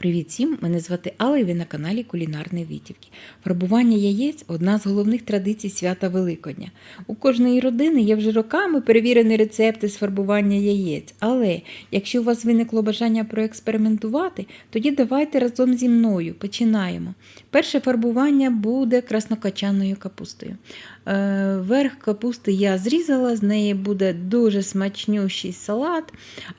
Привіт всім! Мене звати Алла і ви на каналі Кулінарної Витівки. Фарбування яєць одна з головних традицій свята Великодня. У кожної родини є вже роками перевірені рецепти з фарбування яєць. Але якщо у вас виникло бажання проекспериментувати, тоді давайте разом зі мною починаємо. Перше фарбування буде краснокачаною капустою. Е, Верх капусти я зрізала, з неї буде дуже смачнющий салат.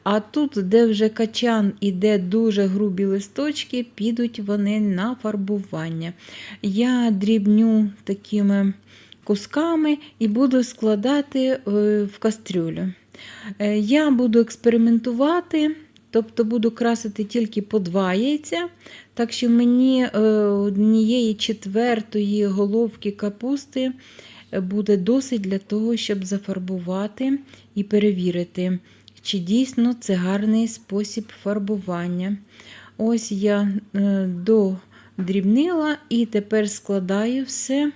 А тут, де вже качан іде дуже грубі листочки, підуть вони на фарбування. Я дрібню такими кусками і буду складати е, в кастрюлю. Е, Я буду експериментувати. Тобто буду красити тільки по два яйця, так що мені е, однієї четвертої головки капусти буде досить для того, щоб зафарбувати і перевірити, чи дійсно це гарний спосіб фарбування. Ось я е, додрібнила і тепер складаю все.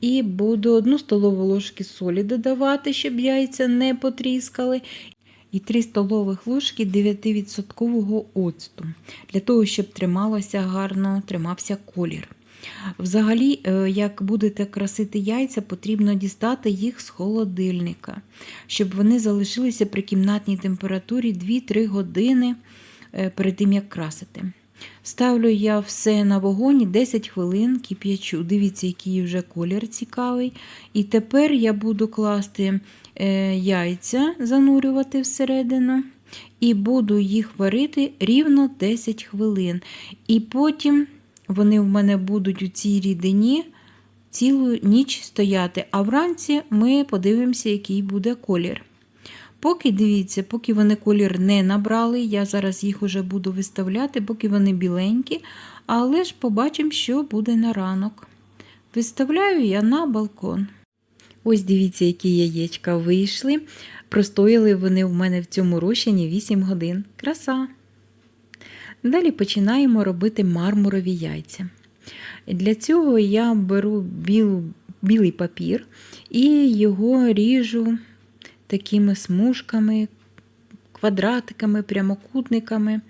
І буду одну столову ложки солі додавати, щоб яйця не потріскали. І 3 столових ложки 9% оцту, для того, щоб трималося гарно, тримався колір. Взагалі, е, як будете красити яйця, потрібно дістати їх з холодильника, щоб вони залишилися при кімнатній температурі 2-3 години е, перед тим, як красити. Ставлю я все на вогоні 10 хвилин кип'ячу. Дивіться, який вже колір цікавий. І тепер я буду класти яйця, занурювати всередину, і буду їх варити рівно 10 хвилин. І потім вони в мене будуть у цій рідині цілу ніч стояти, а вранці ми подивимося, який буде колір. Поки дивіться, поки вони колір не набрали, я зараз їх уже буду виставляти, поки вони біленькі, але ж побачимо, що буде на ранок. Виставляю я на балкон. Ось дивіться, які яєчка вийшли. Простояли вони в мене в цьому розчині 8 годин. Краса! Далі починаємо робити мармурові яйця. Для цього я беру білу, білий папір і його ріжу такими смужками, квадратиками, прямокутниками.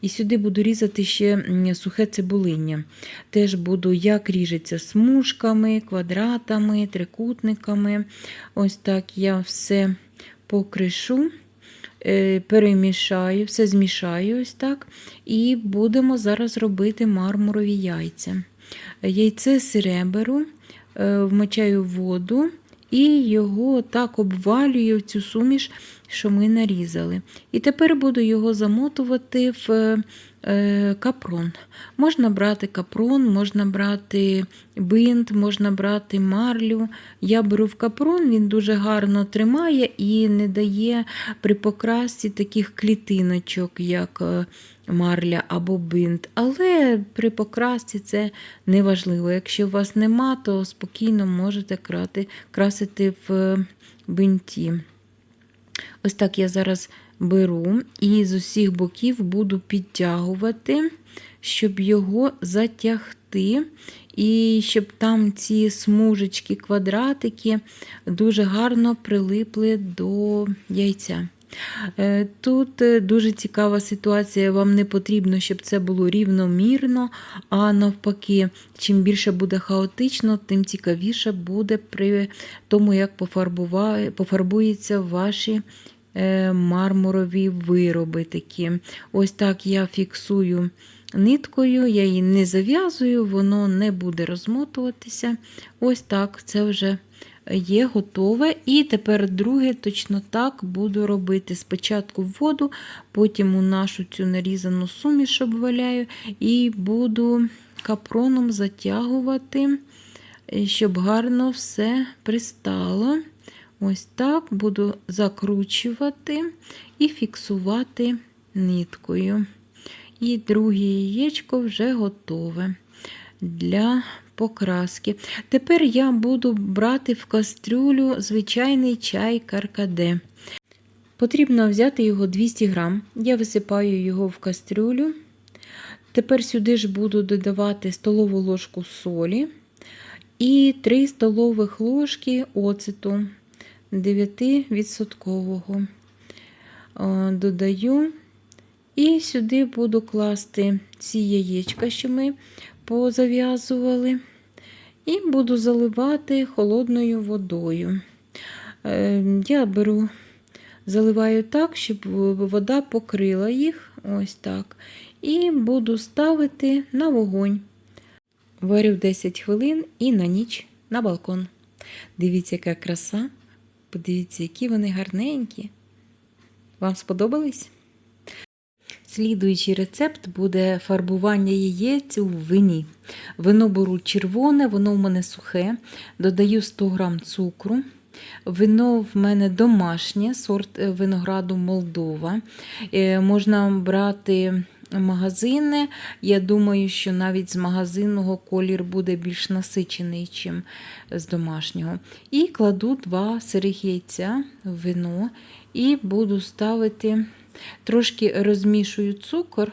І сюди буду різати ще сухе цибулиння. Теж буду, як ріжеться смужками, квадратами, трикутниками. Ось так я все покришу, е, перемішаю, все змішаю ось так. І будемо зараз робити мармурові яйця. Яйце сире беру, е, вмочаю воду і його так обвалюю в цю суміш, що ми нарізали. І тепер буду його замотувати в е, капрон. Можна брати капрон, можна брати бинт, можна брати марлю. Я беру в капрон, він дуже гарно тримає і не дає при покрасці таких клітиночок, як е, марля або бинт. Але при покрасці це не важливо. Якщо у вас нема, то спокійно можете красити в бинті. Ось так я зараз беру і з усіх боків буду підтягувати, щоб його затягти. І щоб там ці смужечки, квадратики дуже гарно прилипли до яйця. Е, Тут е, дуже цікава ситуація, вам не потрібно, щоб це було рівномірно, а навпаки, чим більше буде хаотично, тим цікавіше буде при тому, як пофарбуються ваші мармурові вироби. такі. Ось так я фіксую ниткою, я її не зав'язую, воно не буде розмотуватися. Ось так це вже є готове. І тепер друге точно так буду робити. Спочатку в воду, потім у нашу цю нарізану суміш обваляю і буду капроном затягувати, щоб гарно все пристало. Ось так буду закручувати і фіксувати ниткою. І друге яєчко вже готове для покраски. Тепер я буду брати в кастрюлю звичайний чай каркаде. Потрібно взяти його 200 грам. Я висипаю його в кастрюлю. Тепер сюди ж буду додавати столову ложку солі і 3 столових ложки оцету 9%. Додаю І сюди буду класти ці яєчка, що ми позав'язували, і буду заливати холодною водою. Е, Я беру, заливаю так, щоб вода покрила їх. Ось так. І буду ставити на вогонь. Варю 10 хвилин і на ніч на балкон. Дивіться, яка краса. Подивіться, які вони гарненькі. Вам сподобались? Слідуючий рецепт буде фарбування яєць у вині. Вино беру червоне, воно в мене сухе, додаю 100 г цукру. Вино в мене домашнє, сорт е, винограду Молдова. Е, Можна брати магазини. Я думаю, що навіть з магазинного колір буде більш насичений, ніж з домашнього. І кладу два сирих яйця в вино і буду ставити, трошки розмішую цукор.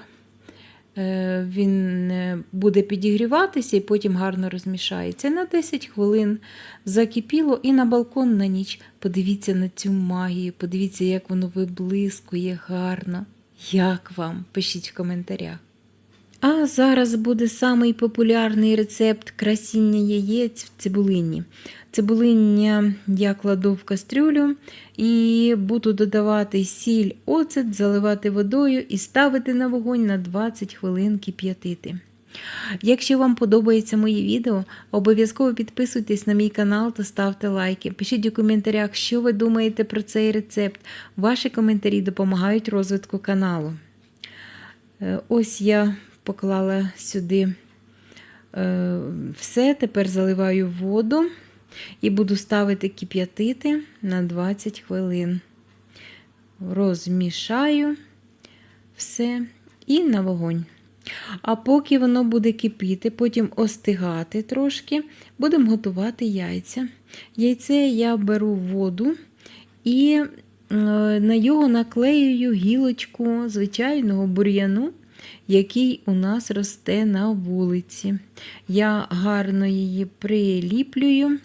Е, Він е, буде підігріватися і потім гарно розмішається. На 10 хвилин закипіло і на балкон на ніч. Подивіться на цю магію, подивіться, як воно виблискує гарно. Як вам? Пишіть в коментарях. А зараз буде самий популярний рецепт красіння яєць в цибулині. Цибулиння я кладу в кастрюлю і буду додавати сіль, оцет, заливати водою і ставити на вогонь на 20 хвилин кип'ятити. Якщо вам подобається мої відео, обов'язково підписуйтесь на мій канал та ставте лайки. Пишіть у коментарях, що ви думаєте про цей рецепт. Ваші коментарі допомагають розвитку каналу. Е, Ось я поклала сюди е, все, тепер заливаю воду і буду ставити кип'ятити на 20 хвилин. Розмішаю все і на вогонь. А поки воно буде кипіти, потім остигати трошки, будемо готувати яйця. Яйце я беру воду і е, на його наклеюю гілочку звичайного бур'яну, який у нас росте на вулиці. Я гарно її приліплюю.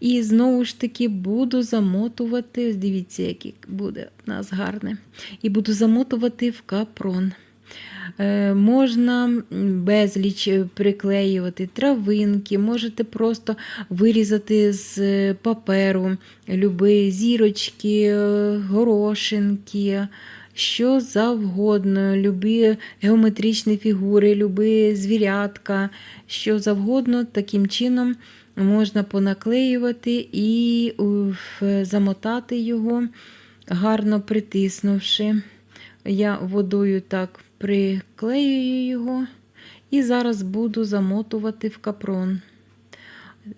І знову ж таки буду замотувати, дивіться, який буде у нас гарне. І буду замотувати в капрон. Е, Можна безліч приклеювати травинки, можете просто вирізати з паперу люби зірочки, е, горошинки, що завгодно, любі геометричні фігури, любі звірятка, що завгодно таким чином можна понаклеювати і замотати його, гарно притиснувши. Я водою так приклеюю його і зараз буду замотувати в капрон.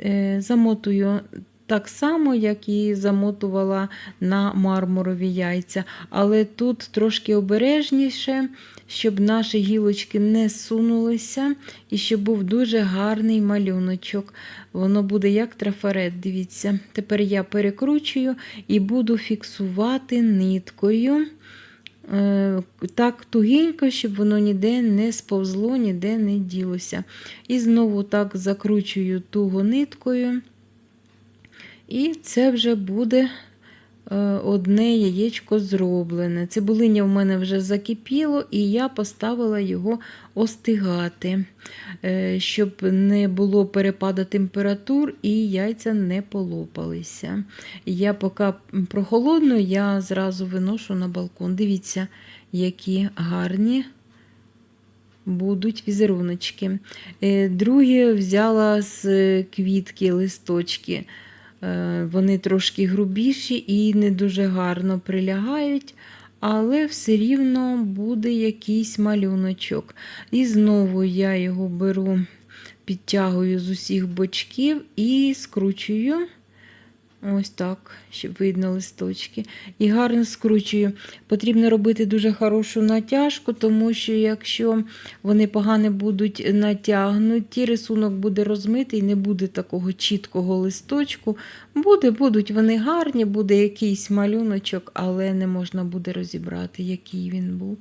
Е, Замотую так само, як і замотувала на мармурові яйця, але тут трошки обережніше, щоб наші гілочки не сунулися, і щоб був дуже гарний малюночок. Воно буде як трафарет, дивіться. Тепер я перекручую і буду фіксувати ниткою. Е, Так тугенько, щоб воно ніде не сповзло, ніде не ділося. І знову так закручую туго ниткою. І це вже буде одне яєчко зроблене. Цибулиня в мене вже закипіло, і я поставила його остигати, е, щоб не було перепаду температур і яйця не полопалися. Я поки прохолодно, я зразу виношу на балкон. Дивіться, які гарні. Будуть візеруночки. Е, Друге взяла з квітки листочки. Е, Вони трошки грубіші і не дуже гарно прилягають, але все рівно буде якийсь малюночок. І знову я його беру, підтягую з усіх бочків і скручую. Ось так, щоб видно листочки. І гарно скручую. Потрібно робити дуже хорошу натяжку, тому що якщо вони погано будуть натягнуті, рисунок буде розмитий, не буде такого чіткого листочку. Буде, Будуть вони гарні, буде якийсь малюночок, але не можна буде розібрати, який він був.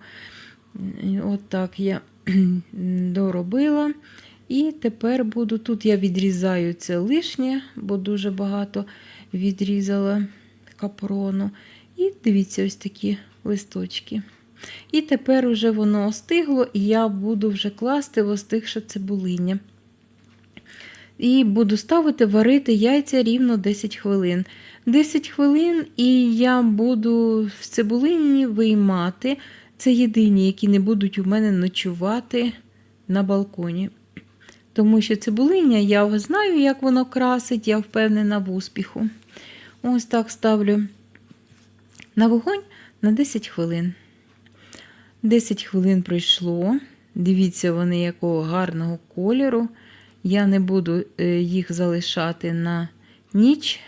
От так я доробила. І тепер буду тут я відрізаю це лишнє, бо дуже багато відрізала капрону. І дивіться, ось такі листочки. І тепер уже воно остигло, і я буду вже класти в остигше цибулиння. І буду ставити варити яйця рівно 10 хвилин. 10 хвилин, і я буду в цибулині виймати. Це єдині, які не будуть у мене ночувати на балконі. Тому що цибулиння, я знаю, як воно красить, я впевнена в успіху. Ось так ставлю на вогонь на 10 хвилин. 10 хвилин пройшло. Дивіться, вони якого гарного кольору. Я не буду е, їх залишати на ніч,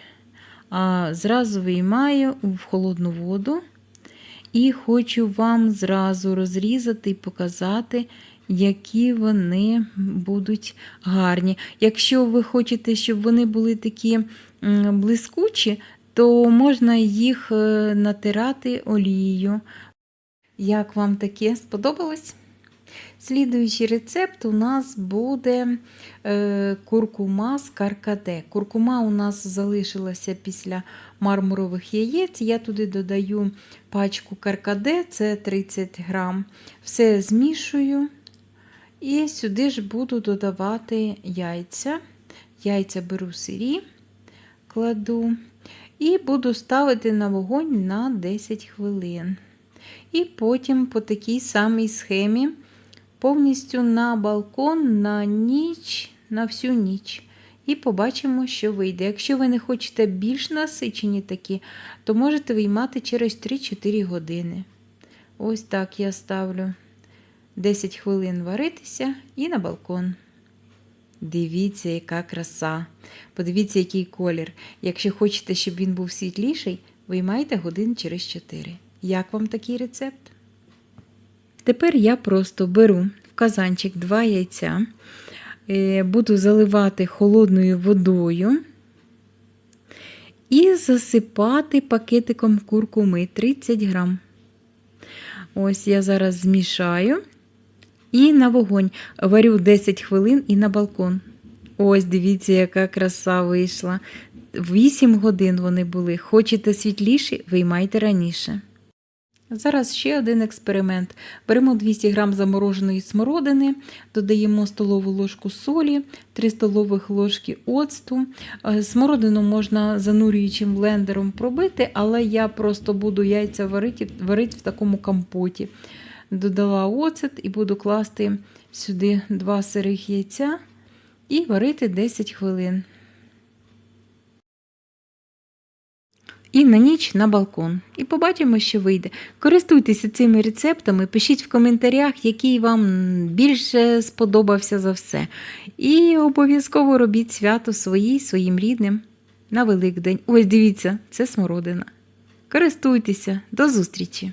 а зразу виймаю в холодну воду. І хочу вам зразу розрізати і показати, які вони будуть гарні. Якщо ви хочете, щоб вони були такі блискучі, то можна їх е, натирати олією. Як вам таке сподобалось? Слідуючий рецепт у нас буде е, куркума з каркаде. Куркума у нас залишилася після мармурових яєць. Я туди додаю пачку каркаде, це 30 грам. Все змішую. І сюди ж буду додавати яйця. Яйця беру сирі, кладу. І буду ставити на вогонь на 10 хвилин. І потім по такій самій схемі повністю на балкон на ніч, на всю ніч. І побачимо, що вийде. Якщо ви не хочете більш насичені такі, то можете виймати через 3-4 години. Ось так я ставлю 10 хвилин варитися і на балкон. Дивіться, яка краса. Подивіться, який колір. Якщо хочете, щоб він був світліший, виймайте годин через 4. Як вам такий рецепт? Тепер я просто беру в казанчик два яйця, е, буду заливати холодною водою і засипати пакетиком куркуми 30 грам. Ось я зараз змішаю і на вогонь варю 10 хвилин і на балкон. Ось, дивіться, яка краса вийшла. 8 годин вони були. Хочете світліші, виймайте раніше. Зараз ще один експеримент. Беремо 200 г замороженої смородини, додаємо столову ложку солі, 3 столових ложки оцту. Е, Смородину можна занурюючим блендером пробити, але я просто буду яйця варити, варити в такому компоті. Додала оцет і буду класти сюди два сирих яйця і варити 10 хвилин. І на ніч на балкон. І побачимо, що вийде. Користуйтеся цими рецептами, пишіть в коментарях, який вам більше сподобався за все. І обов'язково робіть свято своїй, своїм рідним на Великдень. Ось дивіться, це смородина. Користуйтеся, до зустрічі!